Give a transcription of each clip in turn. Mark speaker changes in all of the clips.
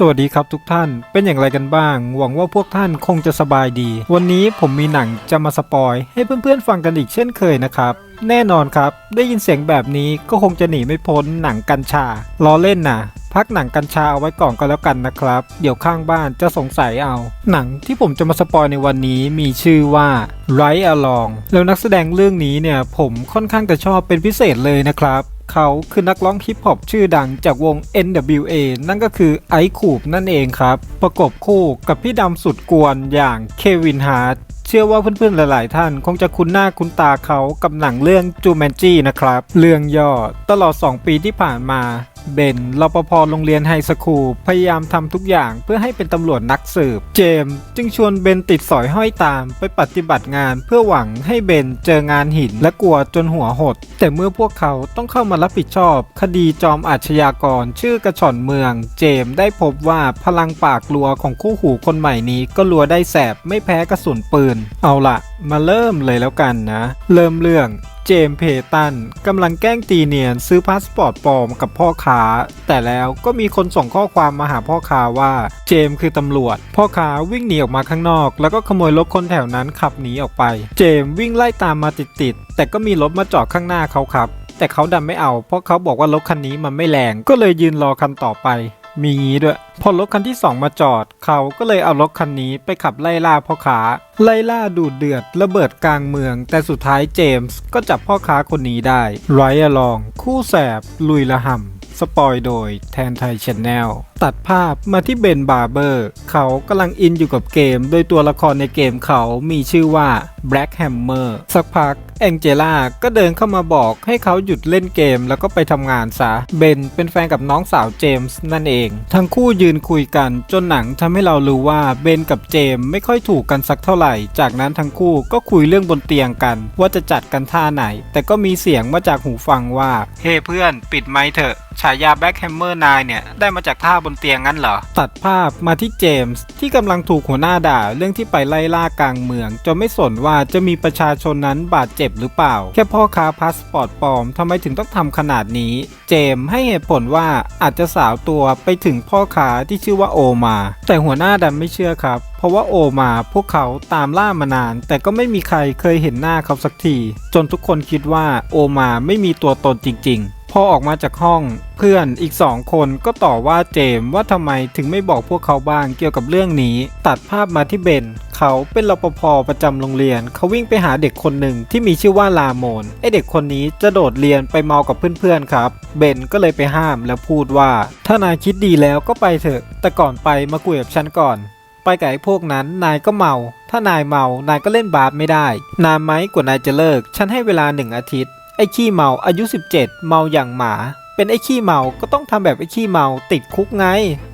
Speaker 1: สวัสดีครับทุกท่านเป็นอย่างไรกันบ้าง หวังว่าพวกท่านคงจะสบายดี วันนี้ผมมีหนังจะมาสปอย ให้เพื่อนๆฟังกันอีกเช่นเคยนะครับ แน่นอนครับ ได้ยินเสียงแบบนี้ก็คงจะหนีไม่พ้นหนังกัญชาล้อเล่นนะพักหนังกัญชาเอาไว้ก่อนก็แล้วกันนะครับ เดี๋ยวข้างบ้านจะสงสัยเอา หนังที่ผมจะมาสปอยในวันนี้มีชื่อว่า Right Along แล้วนักแสดงเรื่องนี้เนี่ยผมค่อนข้างจะชอบเป็นพิเศษเลยนะครับ เขาคือนักร้องฮิปฮอปชื่อดังจากวง NWA นั่นก็คือไอคูบนั่นเองครับ ประกบคู่กับพี่ดำสุดกวนอย่างเควินฮาร์ดเชื่อว่าเพื่อนๆหลาย ๆ ท่านคงจะคุ้นหน้าคุ้นตาเขากับหนังเรื่องจูแมนจีนะครับ เรื่องย่อตลอด 2 ปีที่ผ่านมา เบนรปภโรงเรียนไฮสคูลพยายามทำทุกอย่างเพื่อให้เป็นตำรวจนักสืบ เจมส์จึงชวนเบนติดสอยห้อยตามไปปฏิบัติงานเพื่อหวังให้เบนเจองานหินและกลัวจนหัวหด แต่เมื่อพวกเขาต้องเข้ามารับผิดชอบ คดีจอมอาชญากรชื่อกระชอนเมือง เจมส์ได้พบว่าพลังปากลัวของคู่หูคนใหม่นี้ก็ลัวได้แสบไม่แพ้กระสุนปืน เอาละ มาเริ่มเลยแล้วกันนะ เริ่มเรื่องเจมส์เพตันกำลังแกล้งตีเนียนซื้อพาสปอร์ตปลอมกับพ่อค้า แต่แล้วก็มีคนส่งข้อความมาหาพ่อค้าว่าเจมส์คือตำรวจ พ่อค้าวิ่งหนีออกมาข้างนอก แล้วก็ขโมยรถคนแถวนั้นขับหนีออกไป เจมส์วิ่งไล่ตามมาติดๆแต่ก็มีรถมาจอดข้างหน้าเขาครับ แต่เขาดันไม่เอา เพราะเขาบอกว่ารถคันนี้มันไม่แรงก็เลยยืนรอคันต่อไป มีงี้ด้วย พอรถคันที่สองมาจอด เขาก็เลยเอารถคันนี้ไปขับไล่ล่าพ่อค้า ไล่ล่าดูดเดือดระเบิดกลางเมือง แต่สุดท้ายเจมส์ก็จับพ่อค้าคนนี้ได้ไรอะลอง คู่แสบ ลุยละห่ำสปอยโดยแทนไทยชแนล ตัดภาพมาที่เบนบาร์เบอร์เขากำลังอินอยู่กับเกม โดยตัวละครในเกมเขามีชื่อว่า Black Hammer สักพักแองเจล่าก็เดินเข้ามาบอกให้เขาหยุดเล่นเกมแล้วก็ไปทำงานซะ เบนเป็นแฟนกับน้องสาวเจมส์นั่นเอง ทั้งคู่ยืนคุยกันจนหนังทำให้เรารู้ว่าเบนกับเจมส์ไม่ค่อยถูกกันสักเท่าไหร่ จากนั้นทั้งคู่ก็คุยเรื่องบนเตียงกัน ว่าจะจัดกันท่าไหน แต่ก็มีเสียงมาจากหูฟังว่า เฮ้เพื่อนปิดไมค์เถอะ ฉายาแบ็คแฮมเมอร์นายเนี่ยได้มาจากท่าบนเตียงงั้นเหรอ ตัดภาพมาที่เจมส์ที่กำลังถูกหัวหน้าด่าเรื่องที่ไปไล่ล่ากลางเมืองจนไม่สนว่าจะมีประชาชนนั้นบาดเจ็บหรือเปล่า แค่พ่อค้าพาสปอร์ตปลอมทำไมถึงต้องทำขนาดนี้ เจมส์ให้เหตุผลว่าอาจจะสาวตัวไปถึงพ่อค้าที่ชื่อว่าโอมา แต่หัวหน้าดันไม่เชื่อครับเพราะว่าโอมาพวกเขาตามล่ามานาน แต่ก็ไม่มีใครเคยเห็นหน้าเขาสักที จนทุกคนคิดว่าโอมาไม่มีตัวตนจริง ๆ พอออกมาจากห้องเพื่อนอีกสองคนก็ต่อว่าเจมส์ว่าทำไมถึงไม่บอกพวกเขาบ้างเกี่ยวกับเรื่องนี้ ตัดภาพมาที่เบน เขาเป็นรปภประจำโรงเรียน เขาวิ่งไปหาเด็กคนหนึ่งที่มีชื่อว่าลาโมนไอเด็กคนนี้จะโดดเรียนไปเมากับเพื่อนๆครับ เบนก็เลยไปห้ามแล้วพูดว่า ถ้านายคิดดีแล้วก็ไปเถอะ แต่ก่อนไปมาคุยกับฉันก่อน ไปกับไอ้พวกนั้นนายก็เมา ถ้านายเมานายก็เล่นบาสไม่ได้ นานไหมกว่านายจะเลิก ฉันให้เวลาหนึ่งอาทิตย์ ไอ้ขี้เมาอายุ 17 เมาอย่างหมา เป็นไอ้ขี้เมาก็ต้องทำแบบไอ้ขี้เมาติดคุกไง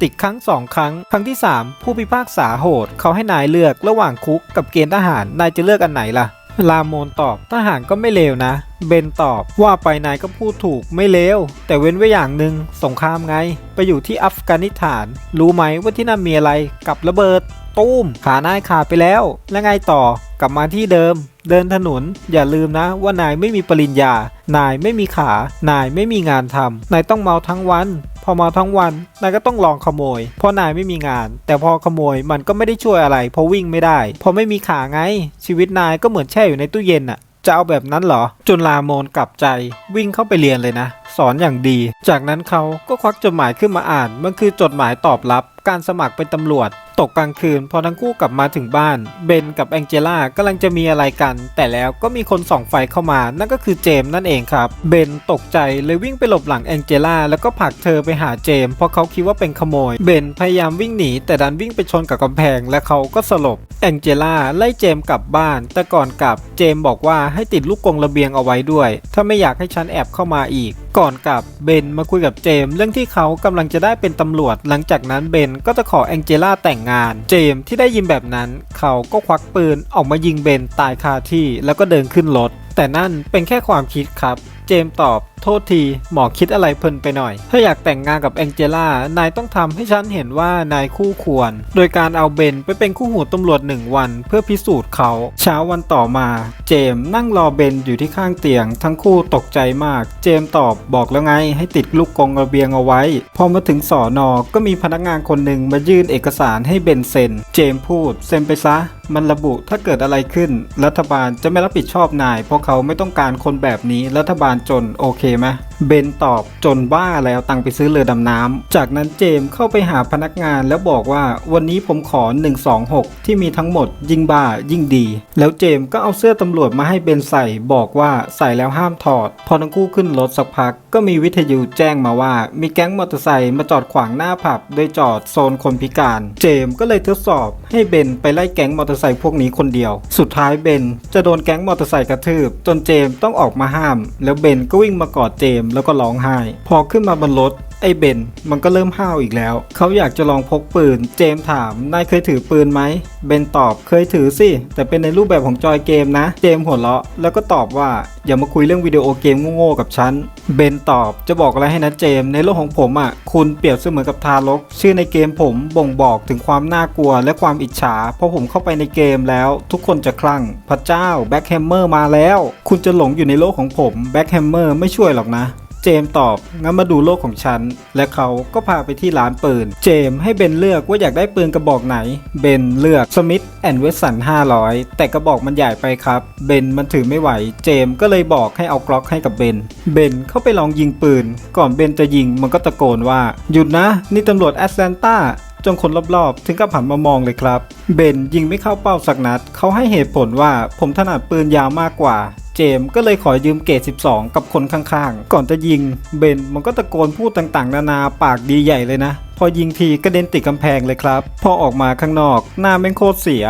Speaker 1: ติดครั้งสองครั้ง ครั้งที่ 3 ผู้พิพากษาโหด เขาให้นายเลือกระหว่างคุกกับเกณฑ์ทหารนายจะเลือกอันไหนล่ะ ลาโมนตอบทหารก็ไม่เลวนะ เบนตอบว่าไปนายก็พูดถูกไม่เลวแต่เว้นไว้อย่างหนึ่งสงครามไง ไปอยู่ที่อัฟกานิสถาน รู้ไหมว่าที่นั่นมีอะไรกับระเบิด ตูมขานายขาดไปแล้ว แล้วไงต่อกลับมาที่เดิม เดินถนน อย่าลืมนะว่านายไม่มีปริญญา นายไม่มีขา นายไม่มีงานทำนายต้องเมาทั้งวัน พอเมาทั้งวัน นายก็ต้องลองขโมย เพราะนายไม่มีงาน แต่พอขโมยมันก็ไม่ได้ช่วยอะไร เพราะวิ่งไม่ได้เพราะไม่มีขาไง ชีวิตนายก็เหมือนแช่อยู่ในตู้เย็นอะจะเอาแบบนั้นเหรอ จนลาโมนกลับใจ วิ่งเข้าไปเรียนเลยนะ สอนอย่างดี จากนั้นเขาก็ควักจดหมายขึ้นมาอ่าน มันคือจดหมายตอบรับการสมัครเป็นตำรวจ ตกกลางคืนพอทั้งคู่กลับมาถึงบ้าน เบนกับแองเจล่ากำลังจะมีอะไรกัน แต่แล้วก็มีคนส่องไฟเข้ามา นั่นก็คือเจมส์นั่นเองครับ เบนตกใจเลยวิ่งไปหลบหลังแองเจล่าแล้วก็ผลักเธอไปหาเจมส์เพราะเขาคิดว่าเป็นขโมย เบนพยายามวิ่งหนี แต่ดันวิ่งไปชนกับกำแพง และเขาก็สลบ แองเจล่าไล่เจมส์กลับบ้าน แต่ก่อนกลับเจมส์บอกว่าให้ติดลูกกรงระเบียงเอาไว้ด้วย ถ้าไม่อยากให้ฉันแอบเข้ามาอีกก่อนกลับเบนมาคุยกับเจมส์เรื่องที่เขากำลังจะได้เป็นตำรวจ หลังจากนั้นเบนก็จะขอแองเจล่าแต่งงาน เจมส์ที่ได้ยินแบบนั้น เขาก็ควักปืนออกมายิงเบนตายคาที่ แล้วก็เดินขึ้นรถแต่นั่นเป็นแค่ความคิดครับ เจมตอบ โทษที หมอคิดอะไรเพลินไปหน่อย ถ้าอยากแต่งงานกับแองเจล่า นายต้องทำให้ฉันเห็นว่านายคู่ควร โดยการเอาเบนไปเป็นคู่หูตำรวจหนึ่งวัน เพื่อพิสูจน์เขา เช้าวันต่อมา เจมนั่งรอเบนอยู่ที่ข้างเตียง ทั้งคู่ตกใจมาก เจมตอบบอกแล้วไง ให้ติดลูกกงระเบียงเอาไว้ พอมาถึงสอนอก็มีพนักงานคนหนึ่งมายื่นเอกสารให้เบนเซ็น เจมพูดเซ็นไปซะมันระบุถ้าเกิดอะไรขึ้น รัฐบาลจะไม่รับผิดชอบนาย เพราะเขาไม่ต้องการคนแบบนี้รัฐบาลจนโอเคไหมเบนตอบจนบ้าแล้วตังไปซื้อเรือดำน้ำ จากนั้นเจมเข้าไปหาพนักงานแล้วบอกว่าวันนี้ผมขอ 126 ที่มีทั้งหมดยิ่งบ้ายิ่งดี แล้วเจมก็เอาเสื้อตำรวจมาให้เบนใส่บอกว่าใส่แล้วห้ามถอด พอทั้งคู่ขึ้นรถสักพัก ก็มีวิทยุแจ้งมาว่า มีแก๊งมอเตอร์ไซค์มาจอดขวางหน้าผับ โดยจอดโซนคนพิการ เจมก็เลยทดสอบให้เบนไปไล่แก๊งมอเตอร์ไซค์พวกนี้คนเดียว สุดท้ายเบนจะโดนแก๊งมอเตอร์ไซค์กระทืบ จนเจมต้องออกมาห้าม แล้วเบนก็วิ่งมากอดเจมมแล้วก็ร้องไห้ พอขึ้นมาบนรถ ไอ้เบนมันก็เริ่มห้าวอีกแล้ว เขาอยากจะลองพกปืน เจมถาม นายเคยถือปืนไหม เบนตอบ เคยถือสิ แต่เป็นในรูปแบบของจอยเกมนะ เจมหัวเราะ แล้วก็ตอบว่า อย่ามาคุยเรื่องวิดีโอเกมโง่ๆกับฉัน เบนตอบ จะบอกอะไรให้นะเจม ในโลกของผมอะ คุณเปรียบเสมือนกับทารก ชื่อในเกมผมบ่งบอกถึงความน่ากลัวและความอิจฉา เพราะผมเข้าไปในเกมแล้ว ทุกคนจะคลั่ง พระเจ้า แบ็คแฮมเมอร์มาแล้ว คุณจะหลงอยู่ในโลกของผม แบ็คแฮมเมอร์ไม่ช่วยหรอกนะ เจมตอบงั้นมาดูโลกของฉัน และเขาก็พาไปที่ร้านปืน เจมให้เบนเลือกว่าอยากได้ปืนกระบอกไหน เบนเลือกสมิธแอนด์เวสัน500 แต่กระบอกมันใหญ่ไปครับ เบนมันถือไม่ไหว เจมก็เลยบอกให้เอากล็อกให้กับเบน เบนเข้าไปลองยิงปืน ก่อนเบนจะยิงมันก็ตะโกนว่า หยุดนะ นี่ตำรวจแอตแลนตาจนคนรอบๆ ถึงกับหันมามองเลยครับ เบนยิงไม่เข้าเป้าสักนัด เขาให้เหตุผลว่าผมถนัดปืนยาวมากกว่า เจมก็เลยขอยืมเกรด12 กับคนข้างๆ ก่อนจะยิงเบนมันก็ตะโกนพูดต่างๆ นานาปากดีใหญ่เลยนะ พอยิงทีกระเด็นติดกำแพงเลยครับ พอออกมาข้างนอก หน้าแม่งโคตรเสีย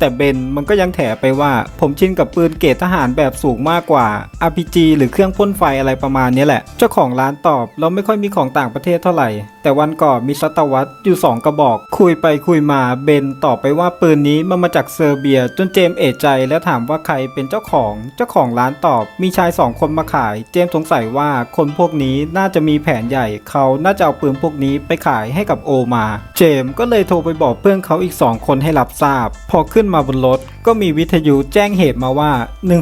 Speaker 1: แต่เบนมันก็ยังแถไปว่าผมชินกับปืนเกรดทหารแบบสูงมากกว่า RPG หรือเครื่องพ่นไฟอะไรประมาณนี้แหละ เจ้าของร้านตอบเราไม่ค่อยมีของต่างประเทศเท่าไหร่ แต่วันก่อนมีสตวัตอยู่ 2 กระบอก คุยไปคุยมาเบนตอบไปว่าปืนนี้มันมาจากเซอร์เบีย จนเจมเอะใจแล้วถามว่าใครเป็นเจ้าของ เจ้าของร้านตอบ มีชายสองคนมาขาย เจมสงสัยว่าคนพวกนี้น่าจะมีแผนใหญ่ เขาน่าจะเอาปืนพวกนี้ไปขายให้กับโอมา เจมก็เลยโทรไปบอกเพื่อนเขาอีก 2 คนให้รับทราบ พอขึ้นมาบนรถ ก็มีวิทยุแจ้งเหตุมาว่า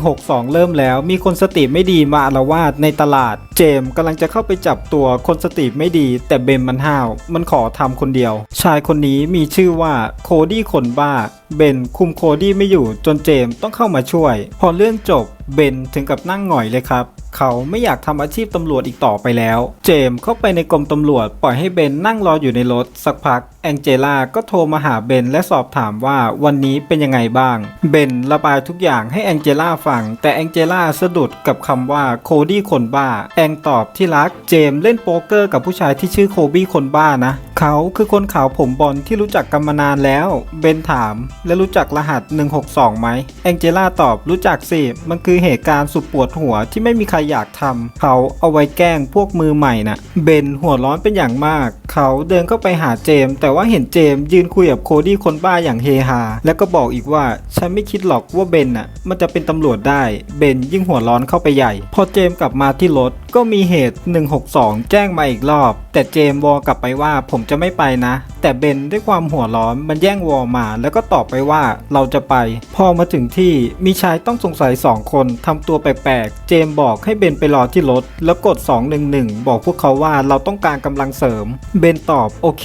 Speaker 1: 162 เริ่มแล้ว มีคนสติไม่ดีมาอาละวาดในตลาด เจมส์กำลังจะเข้าไปจับตัวคนสติไม่ดี แต่เบนมันห้าว มันขอทำคนเดียว ชายคนนี้มีชื่อว่าโคดี้คนบ้า เบนคุมโคดี้ไม่อยู่จนเจมส์ต้องเข้ามาช่วย พอเรื่องจบ เบนถึงกับนั่งหงอยเลยครับ เขาไม่อยากทำอาชีพตำรวจอีกต่อไปแล้ว เจมเข้าไปในกรมตำรวจปล่อยให้เบนนั่งรออยู่ในรถ สักพักแองเจล่าก็โทรมาหาเบนและสอบถามว่าวันนี้เป็นยังไงบ้าง เบนระบายทุกอย่างให้แองเจล่าฟัง แต่แองเจล่าสะดุดกับคำว่าโคดี้คนบ้า แองตอบที่รัก เจมเล่นโป๊กเกอร์กับผู้ชายที่ชื่อโคบี้คนบ้านะ เขาคือคนขาวผมบอลที่รู้จักกันมานานแล้ว เบนถาม และรู้จักรหัส 162ไหมแองเจล่าตอบรู้จักสิ มันคือเหตุการณ์สุดปวดหัวที่ไม่มีใครอยากทำเขาเอาไว้แกล้งพวกมือใหม่น่ะ เบนหัวร้อนเป็นอย่างมาก เขาเดินเข้าไปหาเจมส์แต่ว่าเห็นเจมส์ยืนคุยกับโคดี้คนบ้าอย่างเฮฮาแล้วก็บอกอีกว่าฉันไม่คิดหรอกว่าเบนน่ะมันจะเป็นตำรวจได้เบนยิ่งหัวร้อนเข้าไปใหญ่ พอเจมส์กลับมาที่รถก็มีเหตุ 162 แจ้งมาอีกรอบ แต่เจมส์วอลกลับไปว่าผมจะไม่ไปนะ แต่เบนด้วยความหัวร้อนมันแย่งวอลมา แล้วก็ตอบไปว่าเราจะไป พอมาถึงที่มีชายต้องสงสัย 2 คนทำตัวแปลกๆ เจมส์บอกให้เบนไปรอที่รถ แล้วกด 211 บอกพวกเขาว่าเราต้องการกำลังเสริมเบนตอบโอเค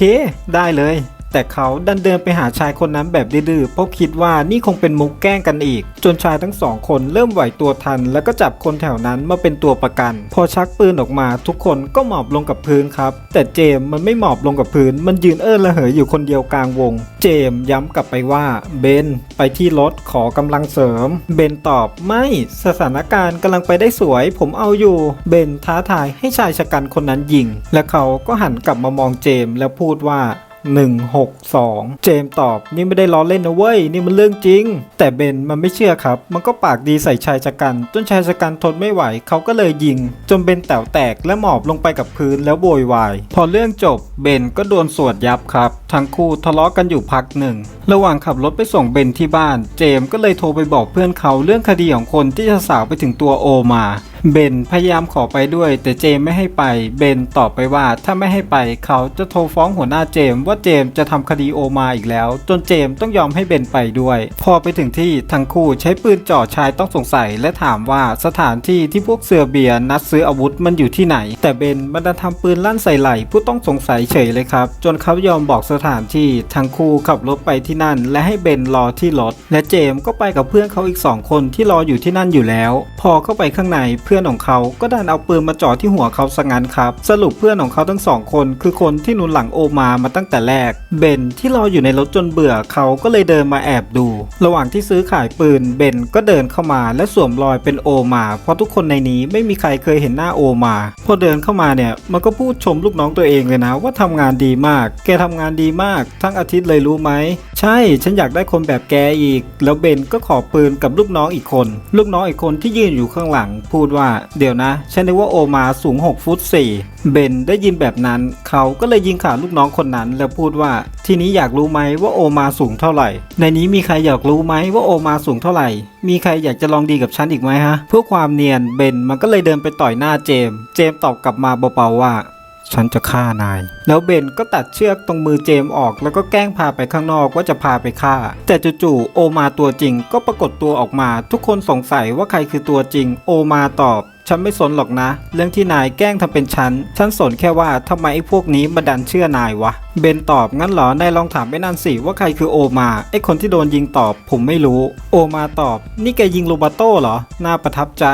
Speaker 1: ได้เลย แต่เขาดันเดินไปหาชายคนนั้นแบบดื้อเพราะคิดว่านี่คงเป็นมุกแกล้งกันอีก จนชายทั้งสองคนเริ่มไหวตัวทัน แล้วก็จับคนแถวนั้นมาเป็นตัวประกัน พอชักปืนออกมาทุกคนก็หมอบลงกับพื้นครับ แต่เจมมันไม่หมอบลงกับพื้น มันยืนเอ้อระเหยอยู่คนเดียวกลางวง เจมย้ำกลับไปว่าเบนไปที่รถขอกำลังเสริม เบนตอบไม่สถานการณ์กำลังไปได้สวย ผมเอาอยู่ เบนท้าทายให้ชายชะกันคนนั้นยิง และเขาก็หันกลับมามองเจมแล้วพูดว่า 162 เจมตอบนี่ไม่ได้ล้อเล่นนะเว้ย นี่มันเรื่องจริง แต่เบนมันไม่เชื่อครับ มันก็ปากดีใส่ชายชะกันจนชายชะกันทนไม่ไหวเขาก็เลยยิง จนเบนแต๋วแตกและหมอบลงไปกับพื้นแล้วโวยวาย พอเรื่องจบเบนก็โดนสวดยับครับ ทั้งคู่ทะเลาะกันอยู่พักหนึ่ง ระหว่างขับรถไปส่งเบนที่บ้าน เจมก็เลยโทรไปบอกเพื่อนเขาเรื่องคดีของคนที่จะสาวไปถึงตัวโอมา เบนพยายามขอไปด้วย แต่เจมไม่ให้ไป เบนตอบไปว่าถ้าไม่ให้ไปเขาจะโทรฟ้องหัวหน้าเจมว่าเจมจะทำคดีโอมาอีกแล้ว จนเจมต้องยอมให้เบนไปด้วย พอไปถึงที่ทั้งคู่ใช้ปืนจ่อชายต้องสงสัย และถามว่าสถานที่ที่พวกเสือเบียร์นัดซื้ออาวุธมันอยู่ที่ไหน แต่เบนมันดันทำปืนลั่นใส่ไหล่ผู้ต้องสงสัยเฉยเลยครับ จนเขายอมบอกสถานที่ทั้งคู่ขับรถไปที่นั่น และให้เบนรอที่รถและเจมก็ไปกับเพื่อนเขาอีกสองคนที่รออยู่ที่นั่นอยู่แล้ว พอเข้าไปข้างในเพื่อื่อนของเขาก็ดันเอาปืนมาจ่อที่หัวเขาซะงั้นครับ สรุปเพื่อนของเขาทั้งสองคน คือคนที่นุนหลังโอมามาตั้งแต่แรก เบนที่รออยู่ในรถจนเบื่อเขาก็เลยเดินมาแอบดู ระหว่างที่ซื้อขายปืนเบนก็เดินเข้ามาและสวมรอยเป็นโอมา เพราะทุกคนในนี้ไม่มีใครเคยเห็นหน้าโอมา พอเดินเข้ามาเนี่ยมันก็พูดชมลูกน้องตัวเองเลยนะ ว่าทำงานดีมาก แกทำงานดีมาก ทั้งอาทิตย์เลยรู้ไหม ใช่ ฉันอยากได้คนแบบแกอีก แล้วเบนก็ขอปืนกับลูกน้องอีกคน ลูกน้องอีกคนที่ยืนอยู่ข้างหลัง พูดว่าเดี๋ยวนะ ฉันนึกว่าโอมาสูง 6 ฟุต 4 เบนได้ยินแบบนั้น เขาก็เลยยิงขาลูกน้องคนนั้น แล้วพูดว่า ทีนี้อยากรู้ไหมว่าโอมาสูงเท่าไหร่ ในนี้มีใครอยากรู้ไหมว่าโอมาสูงเท่าไหร่ มีใครอยากจะลองดีกับฉันอีกไหมฮะ เพื่อความเนียนเบนมันก็เลยเดินไปต่อยหน้าเจม เจมตอบกลับมาเบาๆว่า ฉันจะฆ่านาย แล้วเบนก็ตัดเชือกตรงมือเจมออก แล้วก็แกล้งพาไปข้างนอกว่าจะพาไปฆ่า แต่จู่ๆโอมาตัวจริงก็ปรากฏตัวออกมา ทุกคนสงสัยว่าใครคือตัวจริง โอมาตอบฉันไม่สนหรอกนะ เรื่องที่นายแกล้งทำเป็นฉัน ฉันสนแค่ว่าทำไมไอ้พวกนี้มาดันเชื่อนาย วะเบนตอบงั้นเหรอ นายลองถามไอ้นั่นสิว่าใครคือโอมา ไอ้คนที่โดนยิงตอบผมไม่รู้ โอมาตอบ นี่แกยิงโรบัตโต้เหรอ น่าประทับใจ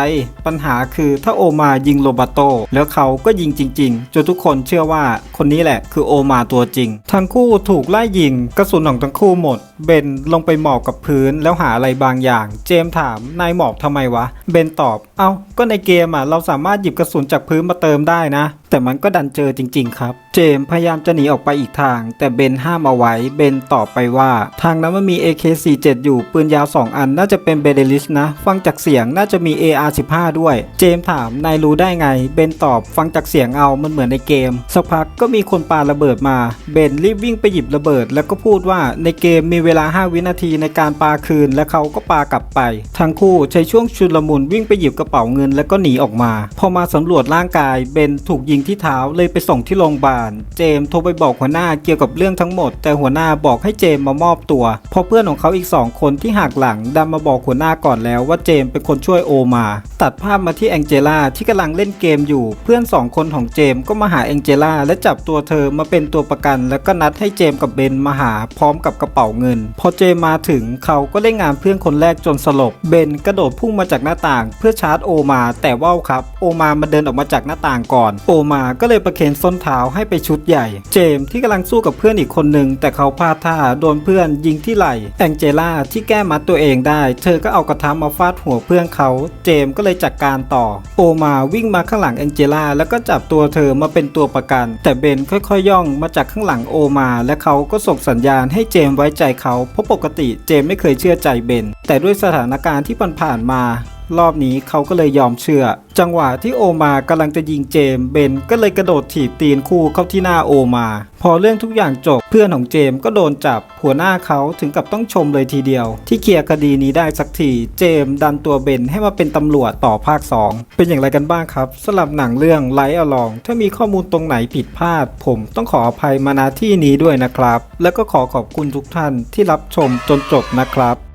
Speaker 1: ปัญหาคือถ้าโอมายิงโรบัตโต้แล้วเขาก็ยิงจริง ๆ จนทุกคนเชื่อว่าคนนี้แหละคือโอมาตัวจริง ทั้งคู่ถูกไล่ยิงกระสุนของทั้งคู่หมด เบนลงไปหมอบกับพื้นแล้วหาอะไรบางอย่าง เจมถามนายหมอบทำไมวะ เบนตอบ เอ้า ก็ในเกมอะเราสามารถหยิบกระสุนจากพื้นมาเติมได้นะ แต่มันก็ดันเจอจริง ๆ ครับ เจมพยายามจะหนีออกไปอีกทาง แต่เบนห้ามเอาไว้ เบนตอบไปว่า ทางนั้นมันมี AK47 อยู่ปืนยาว 2 อันน่าจะเป็นเบเดลิสนะ ฟังจากเสียงน่าจะมี AR15 ด้วย เจมถามนายรู้ได้ไง เบนตอบฟังจากเสียงเอามันเหมือนในเกม สักพักก็มีคนปาระเบิดมา เบนรีบวิ่งไปหยิบระเบิด แล้วก็พูดว่าในเกมมีเวลา 5 วินาทีในการปาคืน และเขาก็ปากลับไป ทั้งคู่ใช้ช่วงชุลมุนวิ่งไปหยิบกระเป๋าเงินแล้วก็หนีออกมา พอมาสำรวจร่างกาย เบนถูกยิงที่เท้าเลยไปส่งที่โรงพยาบาล เจมส์โทรไปบอกหัวหน้าเกี่ยวกับเรื่องทั้งหมด แต่หัวหน้าบอกให้เจมมามอบตัวเพราะเพื่อนของเขาอีกสองคนที่หักหลังดันมาบอกหัวหน้าก่อนแล้วว่าเจมเป็นคนช่วยโอมา ตัดภาพมาที่แองเจล่าที่กำลังเล่นเกมอยู่ เพื่อนสองคนของเจมก็มาหาแองเจล่าและจับตัวเธอมาเป็นตัวประกัน แล้วก็นัดให้เจมกับเบนมาหาพร้อมกับกระเป๋าเงิน พอเจมมาถึงเขาก็เล่นงานเพื่อนคนแรกจนสลบเบนกระโดดพุ่งมาจากหน้าต่าง เพื่อชาร์จโอมา แต่ว่าครับโอมามาเดินออกมาจากหน้าต่างก่อน โอมาก็เลยประเคนส้นเท้าให้ไปชุดใหญ่ เจมที่กำลังสู้กับเพื่อนอีกคนหนึ่งแต่เขาพลาดท่าโดนเพื่อนยิงที่ไหล่แองเจล่าที่แก้มัดตัวเองได้ เธอก็เอากระทะมาฟาดหัวเพื่อนเขา เจมก็เลยจัดการต่อ โอมาวิ่งมาข้างหลังแองเจล่าแล้วก็จับตัวเธอมาเป็นตัวประกัน แต่เบนค่อยๆย่องมาจากข้างหลังโอมา และเขาก็ส่งสัญญาณให้เจมไว้ใจเขาเพราะปกติเจมไม่เคยเชื่อใจเบนแต่ด้วยสถานการณ์ที่ผ่านๆมา รอบนี้เขาก็เลยยอมเชื่อ จังหวะที่โอมากำลังจะยิงเจมส์เบนก็เลยกระโดดถีบตีนคู่เข้าที่หน้าโอมา พอเรื่องทุกอย่างจบเพื่อนของเจมส์ก็โดนจับ หัวหน้าเขาถึงกับต้องชมเลยทีเดียว ที่เคลียร์คดีนี้ได้สักทีเจมส์ดันตัวเบนให้มาเป็นตำรวจต่อภาค 2 เป็นอย่างไรกันบ้างครับสำหรับหนังเรื่องไลท์อลอง ถ้ามีข้อมูลตรงไหนผิดพลาด ผมต้องขออภัยมาณที่นี้ด้วยนะครับ แล้วก็ขอขอบคุณทุกท่านที่รับชมจนจบนะครับ